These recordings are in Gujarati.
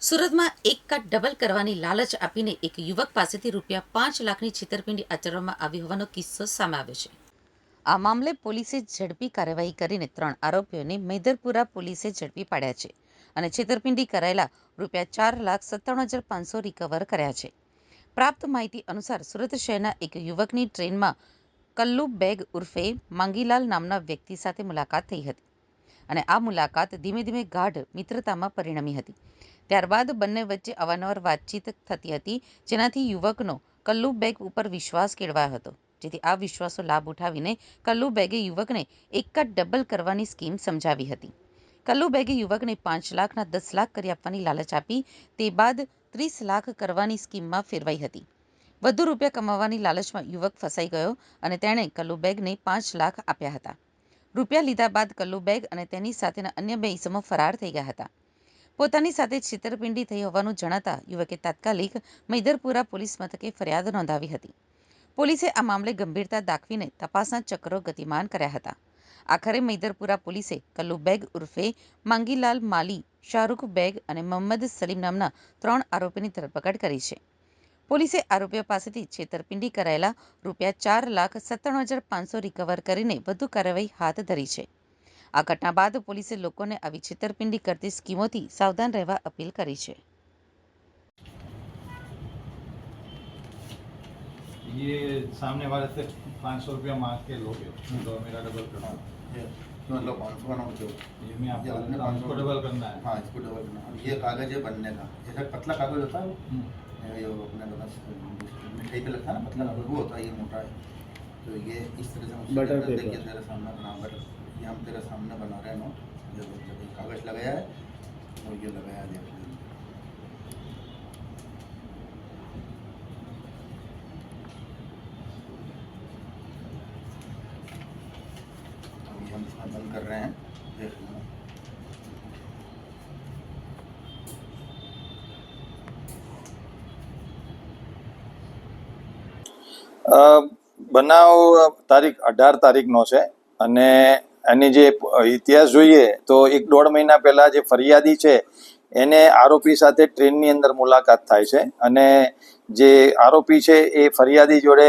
સુરતમાં એક કાટ ડબલ કરવાની લાલચ આપીને એક યુવક પાસેથી રૂપિયા પાંચ લાખની છેતરપિંડી આચરવામાં આવી હોવાનો કિસ્સો સામે આવ્યો છે. આ મામલે પોલીસે ઝડપી કાર્યવાહી કરીને ત્રણ આરોપીઓને મૈદરપુરા પોલીસે ઝડપી પાડ્યા છે અને છેતરપિંડી કરાયેલા રૂપિયા ચાર લાખ સત્તાણું હજાર પાંચસો રિકવર કર્યા છે. પ્રાપ્ત માહિતી અનુસાર સુરત શહેરના એક યુવકની ટ્રેનમાં કલ્લુ બેગ ઉર્ફે માંગીલાલ નામના વ્યક્તિ સાથે મુલાકાત થઈ હતી અને આ મુલાકાત ધીમે ધીમે ગાઢ મિત્રતામાં પરિણમી હતી. ત્યારબાદ બંને વચ્ચે અવારનવાર વાતચીત થતી હતી, જેનાથી યુવકનો કલ્લુ બેગ ઉપર વિશ્વાસ કેળવાયો હતો. જેથી આ વિશ્વાસનો લાભ ઉઠાવીને કલ્લુ બેગે યુવકને એક જ ડબલ કરવાની સ્કીમ સમજાવી હતી. કલ્લુ બેગે યુવકને પાંચ લાખના દસ લાખ કરી આપવાની લાલચ આપી, તે બાદ ત્રીસ લાખ કરવાની સ્કીમમાં ફેરવાઈ હતી. વધુ રૂપિયા કમાવાની લાલચમાં યુવક ફસાઈ ગયો અને તેણે કલ્લુ બેગને પાંચ લાખ આપ્યા હતા. રૂપિયા લીધા બાદ કલ્લુ બેગ અને તેની સાથેના અન્ય બે ઇસમો ફરાર થઈ ગયા હતા. પોતાની સાથે છેતરપિંડી થઈ હોવાનું જણાતા યુવકે તાત્કાલિક મૈદરપુરા પોલીસ મથકે ફરિયાદ નોંધાવી હતી. પોલીસે આ મામલે ગંભીરતા દાખવીને તપાસના ચક્રો ગતિમાન કર્યા હતા. આખરે મૈદરપુરા પોલીસે કલ્લુ બેગ ઉર્ફે માંગીલાલ માલી, શાહરૂખ બેગ અને મોહમ્મદ સલીમ નામના ત્રણ આરોપીની ધરપકડ કરી છે. પોલીસે આરોપીઓ પાસેથી છેતરપિંડી કરાયેલા રૂપિયા ચાર લાખ સત્તાણું હજાર પાંચસો રિકવર કરીને વધુ કાર્યવાહી હાથ ધરી છે. આ ઘટના બાદ પોલીસે લોકોને આવી છેતરપિંડી કરતી સ્કીમોથી સાવધાન રહેવા અપીલ કરી છે ये सामने वाले से पाँच सौ रुपया मांग के लोगे तो मेरा डबल करना ये मतलब पाँच सौ का नोट जो ये मैं आपको ये आपने बता रहा हूँ, 500 इसको डबल करना है हाँ इसको डबल करना अब ये कागज है बनने का ऐसा पतला कागज होता है वो हम्म, ये वो अपने बस मिठाई पे लगता है ना पतला कागज वो होता है ये मोटा है तो ये इस तरह से हम उसके Butter अंदर paper. देखिए तेरे सामने बना बटर ये हम तेरे सामने बना रहे हैं नोट ये देख लो, ये कागज लगाया है और ये लगाया है देख लो अभी हम इसमें बंद कर रहे हैं देख लो અ, બનાવ તારીખ અઢાર તારીખનો છે અને એની જે ઇતિહાસ જોઈએ તો એક દોઢ મહિના પહેલા જે ફરિયાદી છે, એને આરોપી સાથે ટ્રેનની અંદર મુલાકાત થાય છે અને જે આરોપી છે એ ફરિયાદી જોડે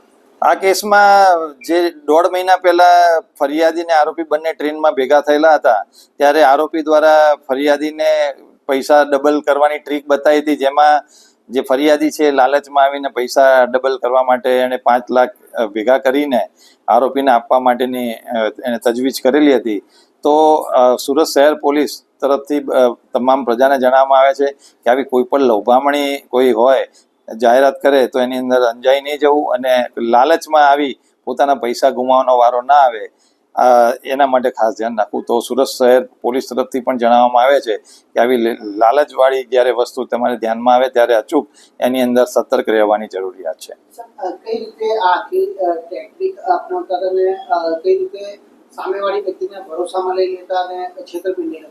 આ કેસમાં જે દોઢ મહિના પહેલા ફરિયાદી ને આરોપી બંને ટ્રેનમાં ભેગા થયેલા હતા, ત્યારે આરોપી દ્વારા ફરિયાદીને પૈસા ડબલ કરવાની ટ્રીક બતાવી હતી, જેમાં જે ફરિયાદી છે લાલચમાં આવીને પૈસા ડબલ કરવા માટે એણે પાંચ લાખ ભેગા કરીને આરોપીને આપવા માટેની એને તજવીજ કરેલી હતી. તો સુરત શહેર પોલીસ તરફથી તમામ પ્રજાને જણાવવામાં આવે છે કે આવી કોઈ પણ લોભામણી કોઈ હોય જાહેરાત કરે તો એની અંદર અંજાઈ નહીં જવું અને લાલચમાં આવી પોતાના પૈસા ગુમાવવાનો વારો ના આવે એના માટે ખાસ ધ્યાન રાખવું. તો સુરત શહેર પોલીસ તરફથી પણ જણાવવામાં આવે છે કે આવી લાલચવાળી જ્યારે વસ્તુ તમારે ધ્યાનમાં આવે ત્યારે અચૂક એની અંદર સતર્ક રહેવાની જરૂરિયાત છે. સામેવાળી વ્યક્તિને ભરોસામાં લઈ લેતા અને છેતરપિંડી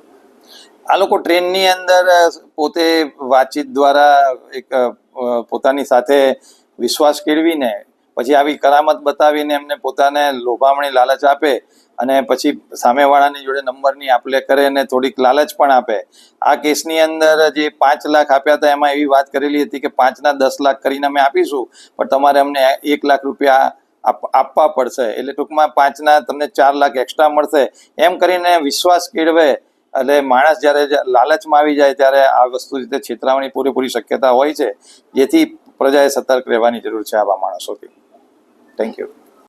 આ લોકો ટ્રેનની અંદર પોતે વાતચીત દ્વારા એક પોતાની સાથે વિશ્વાસ કેળવીને, પછી આવી કરામત બતાવીને એમને પોતાને લોભામણી લાલચ આપે અને પછી સામેવાળાની જોડે નંબરની આપલે કરે અને થોડીક લાલચ પણ આપે. આ કેસની અંદર જે પાંચ લાખ આપ્યા હતા, એમાં એવી વાત કરેલી હતી કે પાંચના દસ લાખ કરીને અમે આપીશું, પણ તમારે અમને એક લાખ રૂપિયા આપ- આપવા પડશે. એટલે ટૂંકમાં પાંચના તમને ચાર લાખ એક્સ્ટ્રા મળશે. એમ કરીને વિશ્વાસ કેળવે એટલે માણસ જ્યારે લાલચમાં આવી જાય ત્યારે આ વસ્તુ રીતે છેતરાવાની પૂરેપૂરી શક્યતા હોય છે, જેથી પ્રજાએ સતર્ક રહેવાની જરૂર છે આવા માણસોથી. Thank you